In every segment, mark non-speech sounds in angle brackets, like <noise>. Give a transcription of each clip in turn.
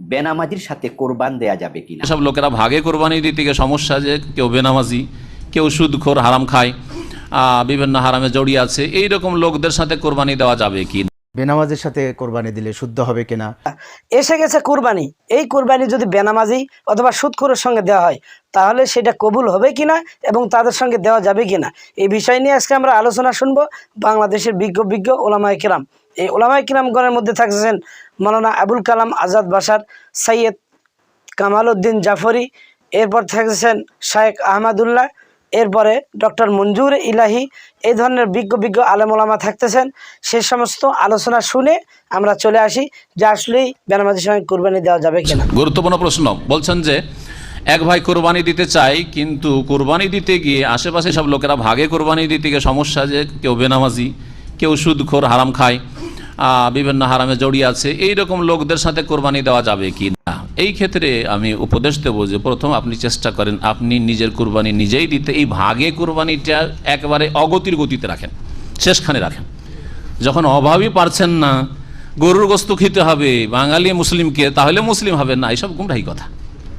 বেনামাজির সাথে কোরবান দেয়া যাবে কিনা? সব লোকেরা ভাগে কোরবানি দিতে গিয়ে সমস্যা যে কেউ বেনামাজি, কেউ সুদখোর হারাম খায় বিভিন্ন হারামে জড়িয়ে আছে। এইরকম লোকদের সাথে কোরবানি দেওয়া যাবে কি বেনামাজের সাথে কোরবানি দিলে শুদ্ধ হবে কিনা? এসে গেছে কুরবানি। এই কুরবানি যদি বেনামাজি অথবা সুদখোরের সঙ্গে দেওয়া হয়, তাহলে সেটা কবুল হবে কিনা এবং তাদের সঙ্গে দেওয়া যাবে কিনা? এই বিষয় নিয়ে আজকে আমরা আলোচনা শুনব বাংলাদেশের বিজ্ঞ বিজ্ঞ ওলামায় কিরাম। এই ওলামায় কিরামগণের মধ্যে থাকছেন মৌলানা আবুল কালাম আজাদ বাসার সৈয়দ কামাল উদ্দিন জাফরি, এরপর থাকছেন শায়েখ আহমদুল্লাহ এরপরে ডক্টর মঞ্জুর ইলাহি এই ধরনের বিজ্ঞ বিজ্ঞ আলেমোলামা থাকতেছেন। সে সমস্ত আলোচনা শুনে আমরা চলে আসি যে আসলেই বেনামাজির সঙ্গে কোরবানি দেওয়া যাবে কিনা। গুরুত্বপূর্ণ প্রশ্ন। বলছেন যে, এক ভাই কোরবানি দিতে চাই কিন্তু কোরবানি দিতে গিয়ে আশেপাশে সব লোকেরা ভাগে কোরবানি দিতে গিয়ে সমস্যা যে কেউ বেনামাজি, কেউ সুদখোর, হারাম খায় বিভিন্ন হারামে জড়িয়ে আছে এই রকম লোকদের সাথে কোরবানি দেওয়া যাবে কি এই ক্ষেত্রে আমি উপদেশ দেবো যে প্রথম আপনি চেষ্টা করেন, আপনি নিজের কোরবানি নিজেই দিতে, এই ভাগে কোরবানিটা একবারে অগতির গতিতে রাখেন, শেষখানে রাখেন। যখন অভাবই পারছেন না, গরুর গোস্ত খেতে হবে, বাঙালি মুসলিমকে, তাহলে মুসলিম হবে না, এইসব গুমরাহি কথা।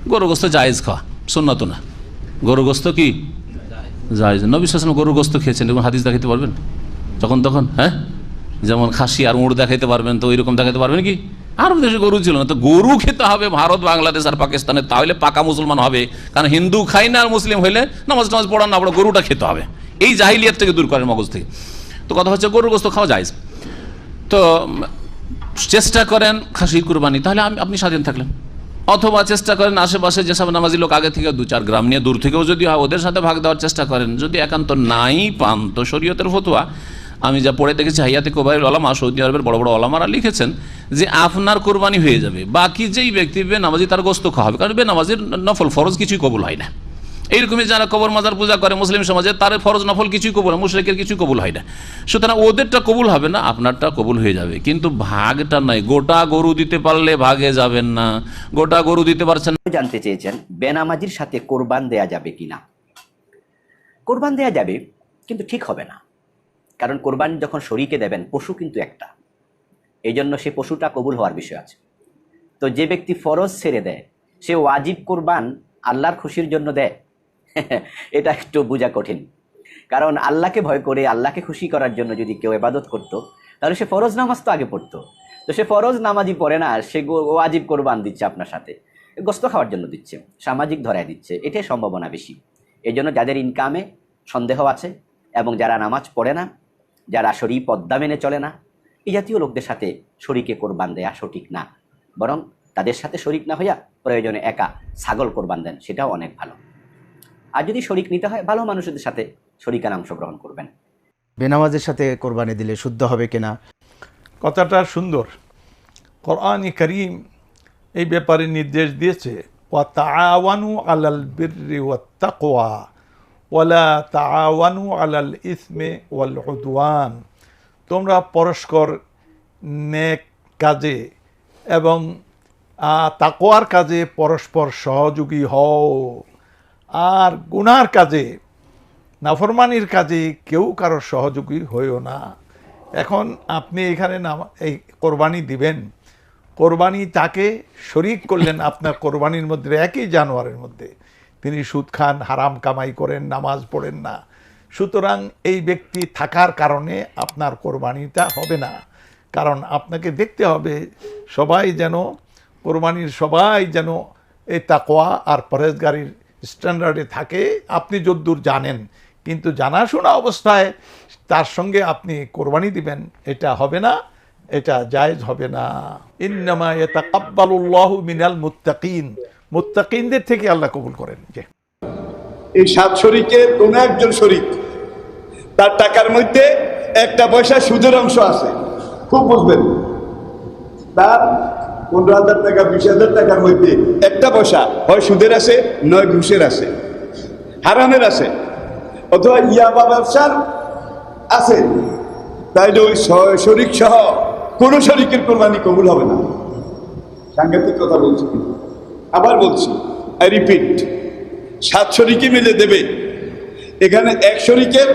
গরুর গোস্ত জায়েজ খাওয়া সুন্নত না। গরুর গোস্ত কি? জায়েজ। নবী সাসলাম গরুর গোস্ত খেয়েছেন, এরকম হাদিস দেখাতে পারবেন? যখন তখন হ্যাঁ? যেমন খাসি আর উঁড় দেখাইতে পারবেন, তো ওইরকম দেখাতে পারবেন কি? আর দেশে গরু ছিল না। তো গরু খেতে হবে ভারত, বাংলাদেশ আর পাকিস্তানে। তাহলে পাকা মুসলমান হবে। কারণ হিন্দু খাই না আর মুসলিম হইলে নামাজ টামাজ পড়া না পড়া গরুটা খেতে হবে। এই জাহিলিয়াত থেকে দূর করেন মগজ থেকে। তো কথা হচ্ছে গরুর গোস্ত খাওয়া যায় তো চেষ্টা করেন খাসির কুরবানি। তাহলে আমি- আপনি স্বাধীন থাকলেন। অথবা চেষ্টা করেন আশেপাশে যেসব নামাজি লোক আগে থেকে দু চার গ্রাম নিয়ে দূর থেকেও যদি হয়, ওদের সাথে ভাগ দেওয়ার চেষ্টা করেন। যদি একান্ত নাই পান, তো শরীয়তের ফতুয়া। আমি যা পড়ে দেখেছি, হাইয়াতে কোবাইর ওলামা, সৌদি আরবের বড় বড় ওলামারা লিখেছেন যে আপনার কোরবানি হয়ে যাবে, বাকি যেই ব্যক্তি বেনামাজি তার গোস্ত খাওয়া হবে, কারণ বেনামাজির নফল ফরজ কিছুই কবুল হয় না। এইরকমই যারা কবর মাজার পূজা করে মুসলিম সমাজে, তার ফরজ নফল কিছুই কবুল হয় মুশরিকের কিছুই কবুল হয় না। সুতরাং ওদেরটা কবুল হবে না, আপনারটা কবুল হয়ে যাবে। কিন্তু ভাগটা নয়, গোটা গরু দিতে পারলে ভাগে যাবেন না। গোটা গরু দিতে পারছেন জানতে চেয়েছেন, বেনামাজির সাথে কোরবান দেয়া যাবে কিনা? কোরবান দেয়া যাবে, কিন্তু ঠিক হবে না। কারণ কোরবান যখন শরীকে দেবেন, পশু কিন্তু একটা। এই জন্য সে পশুটা কবুল হওয়ার বিষয় আছে। তো যে ব্যক্তি ফরজ ছেড়ে দেয়, সে ওয়াজিব কোরবান আল্লাহর খুশির জন্য দেয়। <laughs> এটা একটু বোঝা কঠিন। কারণ আল্লাহকে ভয় করে, আল্লাহকে খুশি করার জন্য যদি কেউ এবাদত করত, তাহলে সে ফরজ নামাজ তো আগে পড়তো। তো সে ফরজ নামাজই পড়ে না, সে ওয়াজিব কোরবান দিচ্ছে আপনার সাথে। গোস্ত খাওয়ার জন্য দিচ্ছে, সামাজিক ধরায় দিচ্ছে, এটাই সম্ভাবনা বেশি। এই যাদের ইনকামে সন্দেহ আছে এবং যারা নামাজ পড়ে না যারা শরী পদ্মা মেনে চলে না এই জাতীয় লোকদের সাথে শরীকে কোরবান দেয়া সঠিক না। বরং তাদের সাথে শরিক না হইয়া প্রয়োজনে একা ছাগল কোরবান দেন সেটাও অনেক ভালো। আর যদি শরিক নিতে হয় ভালো মানুষদের সাথে শরিকান অংশগ্রহণ করবেন। বেনামাজের সাথে কোরবানি দিলে শুদ্ধ হবে কিনা? কথাটা সুন্দর। কোরআন করিম এই ব্যাপারে নির্দেশ দিয়েছে ওয়া তাআওয়ানু আলাল বিররি ওয়াত তাকওয়া। ওয়ালা তাআওয়ানু আলাল ইসমে ওয়াল তোমরা পরস্পর নেক কাজে এবং আহ, তাকওয়ার কাজে পরস্পর সহযোগী হও। আর গুনার কাজে নাফরমানির কাজে কেউ কারোর সহযোগী হয়েও না। এখন আপনি এখানে নাম এই কোরবানি দিবেন। কোরবানি তাকে শরিক করলেন আপনার কোরবানির মধ্যে একই জানোয়ারের মধ্যে। তিনি সুদ খান, হারাম কামাই করেন, নামাজ পড়েন না। সুতরাং এই ব্যক্তি থাকার কারণে আপনার কোরবানিটা হবে না। কারণ আপনাকে দেখতে হবে, সবাই যেন, কোরবানির সবাই যেন এই তাকোয়া আর পরেজগারির স্ট্যান্ডার্ডে থাকে। আপনি যদ্দূর জানেন, কিন্তু জানাশোনা অবস্থায় তার সঙ্গে আপনি কোরবানি দিবেন, এটা হবে না, এটা জায়েজ হবে না। ইন্নামা ইয়াতাকাব্বালুল্লাহু মিনাল মুত্তাকিন। মুত্তাকিনদের থেকে আল্লাহ কবুল করেন যে এই সাত শরিকের কোন একজন শরিক তার টাকার মধ্যে একটা পয়সা সুদের অংশ আছে। খুব বুঝবেন। তার পনেরো হাজার টাকা, বিশ হাজার টাকার মধ্যে একটা পয়সা হয় সুদের আছে, নয় ঘুষের আছে, হারামের আছে। অথবা ইয়াবা ব্যবসার আছে। তাইলে ওই শরিক সহ কোন শরিকের কোরবানি কবুল হবে না। সাংঘাতিক কথা বলছি। আবার বলছি আই রিপিট সাত শরিকে মিলে দেবে। এখানে এক শরিকের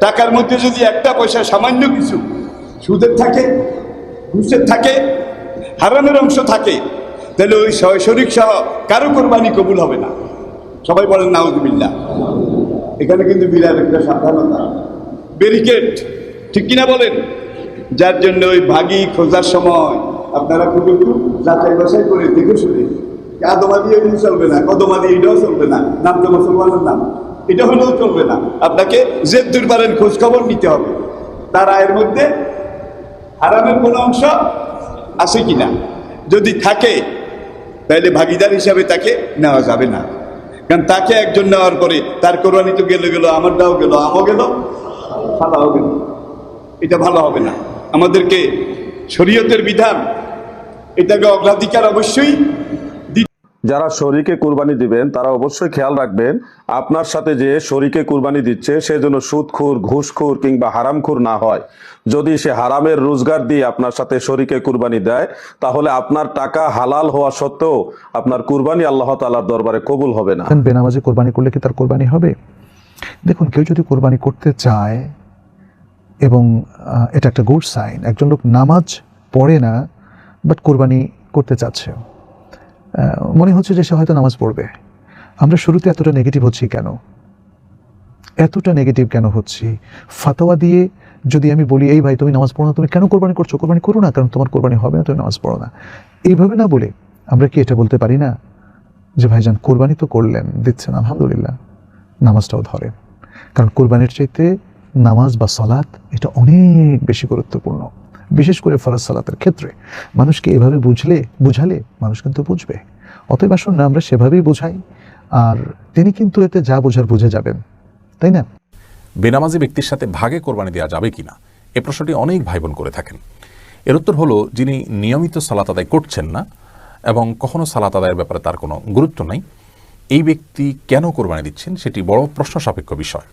টাকার মধ্যে যদি একটা পয়সা সামান্য কিছু সুদের থাকে, ঘুষের থাকে, হারামের অংশ থাকে, তাহলে ওই শরিক সহ কারও কোরবানি কবুল হবে না। সবাই বলেন, নাউজুবিল্লাহ। এখানে কিন্তু বিরাট একটা সাবধানতা। ব্যারিকেড ঠিক কিনা বলেন? যার জন্য ওই ভাগি খোঁজার সময় আপনারা খুব একটু যাচাই বাছাই করে দেখে শুনে আদমা দিয়ে এগুলো চলবে না কদমা দিয়ে এটাও চলবে না, নাম তো মুসলমানের নাম। এটা হলেও চলবে না। আপনাকে যে দূর পারেন খোঁজ খবর নিতে হবে। তার আয়ের মধ্যে হারামের কোনো অংশ আছে কিনা? যদি থাকে, তাহলে ভাগিদার হিসাবে তাকে নেওয়া যাবে না। কারণ তাকে একজন নেওয়ার পরে তার কোরবানি তো গেলে গেল, আমারটাও গেল, আমও গেল ফালাও গেল। এটা ভালো হবে না। আমাদেরকে শরীয়তের বিধান, এটাকে অগ্রাধিকার অবশ্যই যারা শরীকে কুরবানি দিবেন তারা অবশ্যই খেয়াল রাখবেন আপনার সাথে যে শরীকে কুরবানি দিচ্ছে সে যেন সুদখুর ঘুষখুর কিংবা হারামখুর না হয়। যদি সে হারামের রোজগার দিয়ে আপনার সাথে শরীকে কুরবানি দেয় তাহলে আপনার টাকা হালাল হওয়া সত্ত্বেও আপনার কুরবানি আল্লাহ তাআলার দরবারে কবুল হবে না। বেনামাজি কোরবানি করলে কি তার কোরবানি হবে? দেখুন কেউ যদি কোরবানি করতে চায় এবং এটা একটা গুড সাইন একজন লোক নামাজ পড়ে না বাট কোরবানি করতে চাচ্ছে আহ, মনে হচ্ছে যে সে হয়তো নামাজ পড়বে। আমরা শুরুতে এতটা নেগেটিভ হচ্ছি কেন? এতটা নেগেটিভ কেন হচ্ছি? ফাতোয়া দিয়ে যদি আমি বলি, এই ভাই, তুমি নামাজ পড়ো না, তুমি কেন কোরবানি করছ? কোরবানি করো না, কারণ তোমার কোরবানি হবে না, তুমি নামাজ পড়ো না। এইভাবে না বলে আমরা কি এটা বলতে পারি না? যে ভাইজান, কোরবানি তো করলেন, দিচ্ছেন, আলহামদুলিল্লাহ, নামাজটাও ধরেন। কারণ কোরবানির চাইতে নামাজ বা সালাত এটা অনেক বেশি গুরুত্বপূর্ণ। বিশেষ করে ফরজ সালাতের ক্ষেত্রে। মানুষকে এভাবে বুঝলে, বুঝালে মানুষ কিন্তু বুঝবে। অতএব আসুন না, আমরা সেভাবেই বোঝাই। আর তিনি কিন্তু এতে যা বোঝার বুঝে যাবেন। তাই না? বেনামাজি ব্যক্তির সাথে ভাগে কোরবানি দেওয়া যাবে কিনা, এ প্রশ্নটি অনেক ভাই বোন করে থাকেন। এর উত্তর হলো, যিনি নিয়মিত সালাত আদায় করছেন না, এবং কখনো সালাত আদায়ের ব্যাপারে তার কোনো গুরুত্ব নাই, এই ব্যক্তি কেন কোরবানি দিচ্ছেন, সেটি বড় প্রশ্ন সাপেক্ষ বিষয়।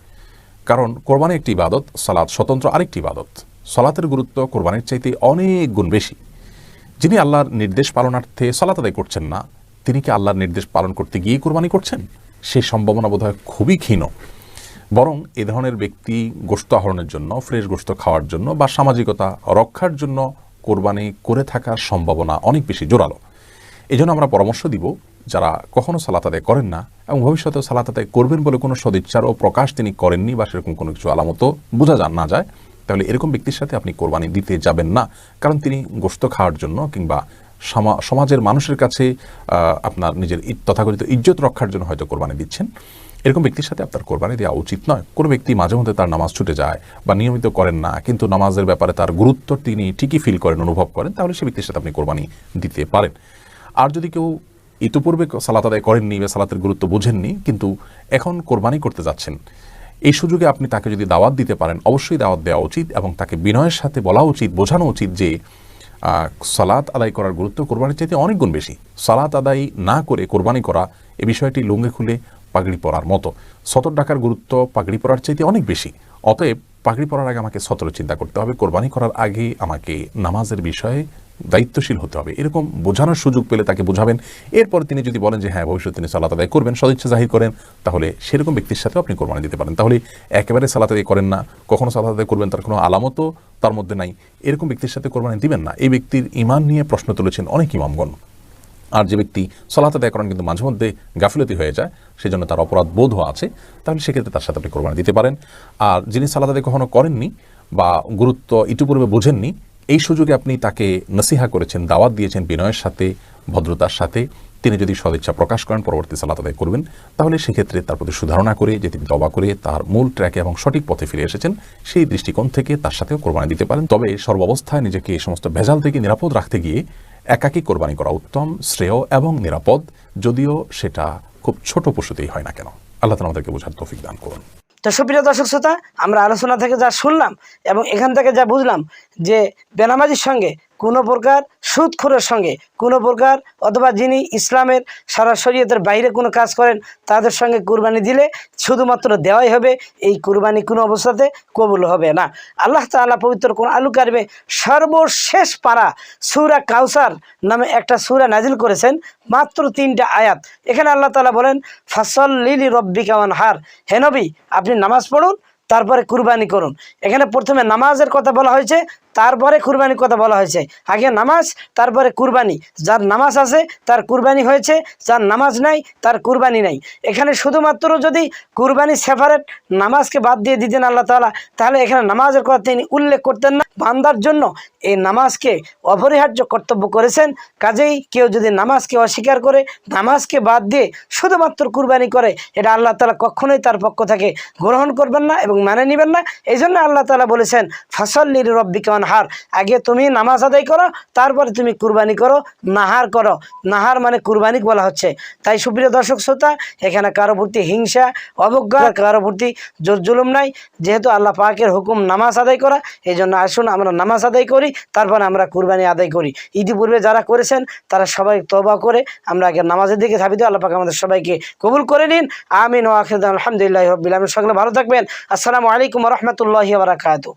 কারণ কোরবানি একটি ইবাদত, সালাত স্বতন্ত্র আরেকটি ইবাদত। সালাতের গুরুত্ব কোরবানির চাইতে অনেক গুণ বেশি। যিনি আল্লাহর নির্দেশ পালনার্থে সালাত আদায় করছেন না, তিনি কি আল্লাহর নির্দেশ পালন করতে গিয়ে কোরবানি করছেন? সে সম্ভাবনা বোধহয় খুবই ক্ষীণ। বরং এ ধরনের ব্যক্তি গোস্ত আহরণের জন্য, ফ্রেশ গোস্ত খাওয়ার জন্য বা সামাজিকতা রক্ষার জন্য কোরবানি করে থাকার সম্ভাবনা অনেক বেশি জোরালো। এই জন্য আমরা পরামর্শ দিব, যারা কখনো সালাত আদায় করেন না এবং ভবিষ্যতে সালাত আদায় করবেন বলে কোনো সদিচ্ছার ও প্রকাশ তিনি করেননি বা সেরকম কোনো কিছু আলামতও বোঝা যান না যায় তাহলে এরকম ব্যক্তির সাথে আপনি কোরবানি দিতে যাবেন না। কারণ তিনি গোস্ত খাওয়ার জন্য কিংবা সমা- সমাজের মানুষের কাছে আপনার নিজের তথাকথিত ইজ্জত রক্ষার জন্য হয়তো কোরবানি দিচ্ছেন। এরকম ব্যক্তির সাথে আপনার কোরবানি দেওয়া উচিত নয়। কোনো ব্যক্তি মাঝে মধ্যে তার নামাজ ছুটে যায় বা নিয়মিত করেন না, কিন্তু নামাজের ব্যাপারে তার গুরুত্ব তিনি ঠিকই ফিল করেন, অনুভব করেন, তাহলে সে ব্যক্তির সাথে আপনি কোরবানি দিতে পারেন। আর যদি কেউ ইতিপূর্বে সালাত আদায় করেননি বা সালাতের গুরুত্ব বোঝেননি, কিন্তু এখন কোরবানি করতে যাচ্ছেন এই সুযোগে আপনি তাকে যদি দাওয়াত দিতে পারেন, অবশ্যই দাওয়াত দেওয়া উচিত এবং তাকে বিনয়ের সাথে বলা উচিত, বোঝানো উচিত যে সালাত আদায় করার গুরুত্ব কোরবানির চাইতে অনেক গুণ বেশি। সালাত আদায় না করে কোরবানি করা এ বিষয়টি লুঙ্গে খুলে পাগড়ি পরার মতো। সতর ডাকার গুরুত্ব পাগড়ি পরার চাইতে অনেক বেশি। অতএব পাগড়ি পরার আগে আমাকে সতর চিন্তা করতে হবে। কোরবানি করার আগে আমাকে নামাজের বিষয়ে দায়িত্বশীল হতে হবে। এরকম বোঝানোর সুযোগ পেলে তাকে বোঝাবেন। এরপর তিনি যদি বলেন যে হ্যাঁ ভবিষ্যতে তিনি সালাত আদায় করবেন সদিচ্ছা জাহির করেন, তাহলে সেরকম ব্যক্তির সাথেও আপনি কোরবানি দিতে পারেন। তাহলে একেবারে সালাত আদায় করেন না, কখনো সালাত আদায় করবেন, তার কোনো আলামতও তার মধ্যে নাই। এরকম ব্যক্তির সাথে কোরবানি দিবেন না। এই ব্যক্তির ইমান নিয়ে প্রশ্ন তুলেছেন অনেক ইমামগণ। আর যে ব্যক্তি সলাত আদায় করেন কিন্তু মাঝে মধ্যে গাফিলতি হয়ে যায়, সেজন্য তার অপরাধ বোধও আছে, তাহলে সেক্ষেত্রে তার সাথে আপনি কোরবানি দিতে পারেন। আর যিনি সালাত আদায় কখনো করেননি বা গুরুত্ব ইতিপূর্বে বোঝেননি এই সুযোগে আপনি তাকে নসিহা করেছেন, দাওয়াত দিয়েছেন বিনয়ের সাথে, ভদ্রতার সাথে। তিনি যদি সদিচ্ছা প্রকাশ করেন, পরবর্তী সালাত আদায় করবেন। তাহলে সেক্ষেত্রে তার প্রতি সুধারণা করে, যে তিনি দবা করে তার মূল ট্র্যাকে এবং সঠিক পথে ফিরে এসেছেন, সেই দৃষ্টিকোণ থেকে তার সাথেও কোরবানি দিতে পারেন। তবে সর্বাবস্থায় নিজেকে এই সমস্ত ভেজাল থেকে নিরাপদ রাখতে গিয়ে একাকী কোরবানি করা উত্তম, শ্রেয় এবং নিরাপদ, যদিও সেটা খুব ছোট পশুতেই হয় না কেন। আল্লাহ তালা আমাদেরকে বোঝার তৌফিক দান করুন। তো সুপ্রিয় দর্শক শ্রোতা, আমরা আলোচনা থেকে যা শুনলাম এবং এখান থেকে যা বুঝলাম যে বেনামাজির সঙ্গে কোনো প্রকার সুদখোরের সঙ্গে, কোনো প্রকার অথবা যিনি ইসলামের সারা শরীয়তের বাইরে কোনো কাজ করেন, তাদের সঙ্গে কুরবানি দিলে শুধুমাত্র দেওয়াই হবে, এই কুরবানি কোনো অবস্থাতে কবুল হবে না। আল্লাহ তাআলা পবিত্র কোন আলু কারবে সর্বশেষ পারা সুরা কাউসার নামে একটা সুরা নাজিল করেছেন, মাত্র তিনটা আয়াত। এখানে আল্লাহ তালা বলেন ফাসল লিলি রব্বি কামান হার হে নবী, আপনি নামাজ পড়ুন, তারপরে কুরবানি করুন। এখানে প্রথমে নামাজের কথা বলা হয়েছে তারপরে কুরবানির কথা বলা হয়েছে। আগে নামাজ, তারপরে কুরবানি। যার নামাজ আছে, তার কুরবানি হয়েছে। যার নামাজ নাই, তার কুরবানি নাই। এখানে শুধুমাত্র যদি কুরবানি সেপারেট নামাজকে বাদ দিয়ে দিতেন আল্লাহ তাআলা, তাহলে এখানে নামাজের কথা তিনি উল্লেখ করতেন না। বান্দার জন্য এই নামাজকে অপরিহার্য কর্তব্য করেছেন। কাজেই কেউ যদি নামাজকে অস্বীকার করে, নামাজকে বাদ দিয়ে শুধুমাত্র কুরবানি করে, এটা আল্লাহ তালা কখনোই তার পক্ষ থেকে গ্রহণ করবেন না এবং মানে নেবেন না। এই জন্য আল্লাহ তালা বলেছেন ফসল রব্বিকান হার। আগে তুমি নামাজ আদায় করো, তারপরে তুমি কুরবানি করো, নাহার করো। নাহার মানে কুরবানি বলা হচ্ছে। তাই সুপ্রিয় দর্শক শ্রোতা, এখানে কারও প্রতি হিংসা, অবজ্ঞা কারও প্রতি জোর জুলুম নাই। যেহেতু আল্লাহ পাকের হুকুম নামাজ আদায় করা এই জন্য আসুন আমরা নামাজ আদায় করি, তারপরে আমরা কুরবানি আদায় করি। ইতিপূর্বে যারা করেছেন, তারা সবাই তবা করে, আমরা আগে নামাজের দিকে ধাবিত, আল্লাহ পাক আমাদের সবাইকে কবুল করে নিন। আমিন ও আখির আলহামদুলিল্লাহ সকলে ভালো থাকবেন। আসসালামু আলাইকুম রহমতুল্লাহ বারাকাতু